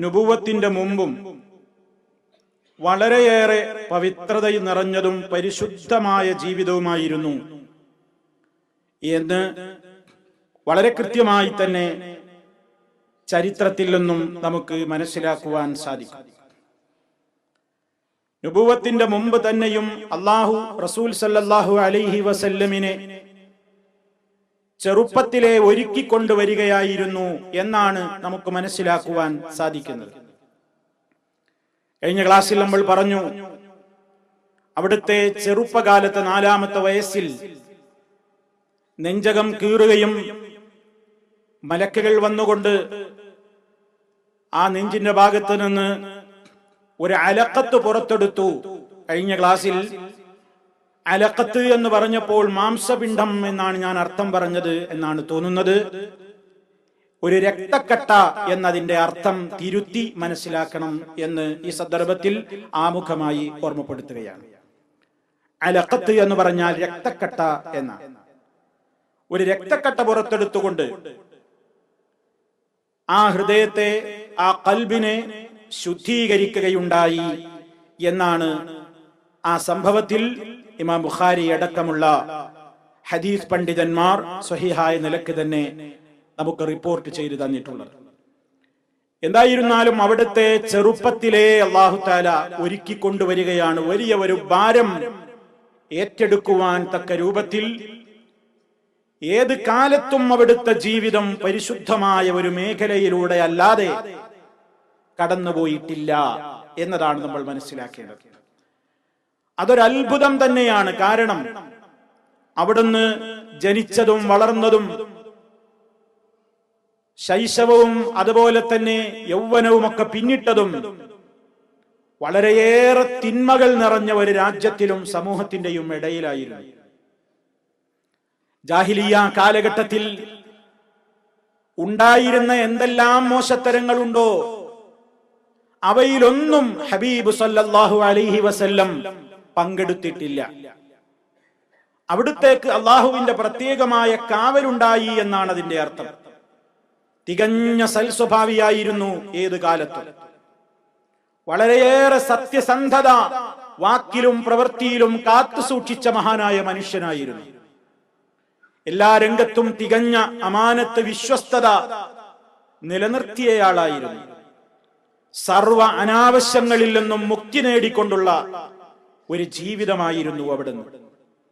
നുപുവത്തിന്റെ മുമ്പും വളരെയേറെ പവിത്രതയിൽ നിറഞ്ഞതും പരിശുദ്ധമായ ജീവിതവുമായിരുന്നു. എന്ന് വളരെ കൃത്യമായി തന്നെ ചരിത്രത്തിൽ നിന്നും നമുക്ക് മനസ്സിലാക്കുവാൻ സാധിക്കും. നുപുവത്തിന്റെ മുമ്പ് തന്നെയും അള്ളാഹു റസൂൽ സല്ലാഹു അലൈഹി വസല്ലമിനെ ചെറുപ്പത്തിലെ ഒരുക്കിക്കൊണ്ടുവരികയായിരുന്നു എന്നാണ് നമുക്ക് മനസ്സിലാക്കുവാൻ സാധിക്കുന്നത്. കഴിഞ്ഞ ക്ലാസ്സിൽ നമ്മൾ പറഞ്ഞു അവിടുത്തെ ചെറുപ്പകാലത്തെ നാലാമത്തെ വയസ്സിൽ നെഞ്ചകം കീറുകയും മലക്കുകൾ വന്നുകൊണ്ട് ആ നെഞ്ചിന്റെ ഭാഗത്ത് നിന്ന് ഒരു അലക്കത്ത് പുറത്തെടുത്തു. കഴിഞ്ഞ ക്ലാസ്സിൽ അലക്കത്ത് എന്ന് പറഞ്ഞപ്പോൾ മാംസപിണ്ഡം എന്നാണ് ഞാൻ അർത്ഥം പറഞ്ഞത് എന്നാണ് തോന്നുന്നത്. ഒരു രക്തക്കട്ട എന്നതിന്റെ അർത്ഥം തിരുത്തി മനസ്സിലാക്കണം എന്ന് ഈ സന്ദർഭത്തിൽ ആമുഖമായി ഓർമ്മപ്പെടുത്തുകയാണ്. അലക്കത്ത് എന്ന് പറഞ്ഞാൽ രക്തക്കട്ട എന്ന. ഒരു രക്തക്കട്ട പുറത്തെടുത്തുകൊണ്ട് ആ ഹൃദയത്തെ ആ കൽബിനെ ശുദ്ധീകരിക്കുകയുണ്ടായി എന്നാണ് ആ സംഭവത്തിൽ ഇമാം ബുഖാരി അടക്കമുള്ള ഹദീസ് പണ്ഡിതന്മാർ സ്വഹിഹായ നിലയ്ക്ക് തന്നെ നമുക്ക് റിപ്പോർട്ട് ചെയ്തു തന്നിട്ടുള്ളത്. എന്തായിരുന്നാലും അവിടുത്തെ ചെറുപ്പത്തിലെ അള്ളാഹു താല ഒരുക്കി കൊണ്ടുവരികയാണ് വലിയ ഒരു ഭാരം ഏറ്റെടുക്കുവാൻ തക്ക രൂപത്തിൽ ഏത് കാലത്തും അവിടുത്തെ ജീവിതം പരിശുദ്ധമായ ഒരു മേഖലയിലൂടെ അല്ലാതെ കടന്നുപോയിട്ടില്ല എന്നതാണ് നമ്മൾ മനസ്സിലാക്കേണ്ടത്. അതൊരു അത്ഭുതം തന്നെയാണ്. കാരണം അവിടുന്ന് ജനിച്ചതും വളർന്നതും ശൈശവവും അതുപോലെ തന്നെ യൗവനവുമൊക്കെ പിന്നിട്ടതും വളരെയേറെ തിന്മകൾ നിറഞ്ഞ ഒരു രാജ്യത്തിലും സമൂഹത്തിന്റെയും ഇടയിലായിരുന്നു. ജാഹിലിയ കാലഘട്ടത്തിൽ ഉണ്ടായിരുന്ന എന്തെല്ലാം മോശത്തരങ്ങളുണ്ടോ? അവയിലൊന്നും ഹബീബ് സല്ലാഹു അലൈഹി വസല്ലം പങ്കെടുത്തിട്ടില്ല. അവിടുത്തേക്ക് അള്ളാഹുവിന്റെ പ്രത്യേകമായ കാവലുണ്ടായി എന്നാണ് അതിന്റെ അർത്ഥം. തികഞ്ഞ സൽസ്വഭാവിയായിരുന്നു ഏത് കാലത്തും. വളരെയേറെ സത്യസന്ധത വാക്കിലും പ്രവൃത്തിയിലും കാത്തു സൂക്ഷിച്ച മഹാനായ മനുഷ്യനായിരുന്നു. എല്ലാ രംഗത്തും തികഞ്ഞ അമാനത്ത് വിശ്വസ്തത നിലനിർത്തിയയാളായിരുന്നു സർവ അനാവശ്യങ്ങളിൽ നിന്നും മുക്തി നേടിക്കൊണ്ടുള്ള ഒരു ജീവിതമായിരുന്നു അവിടുന്ന്.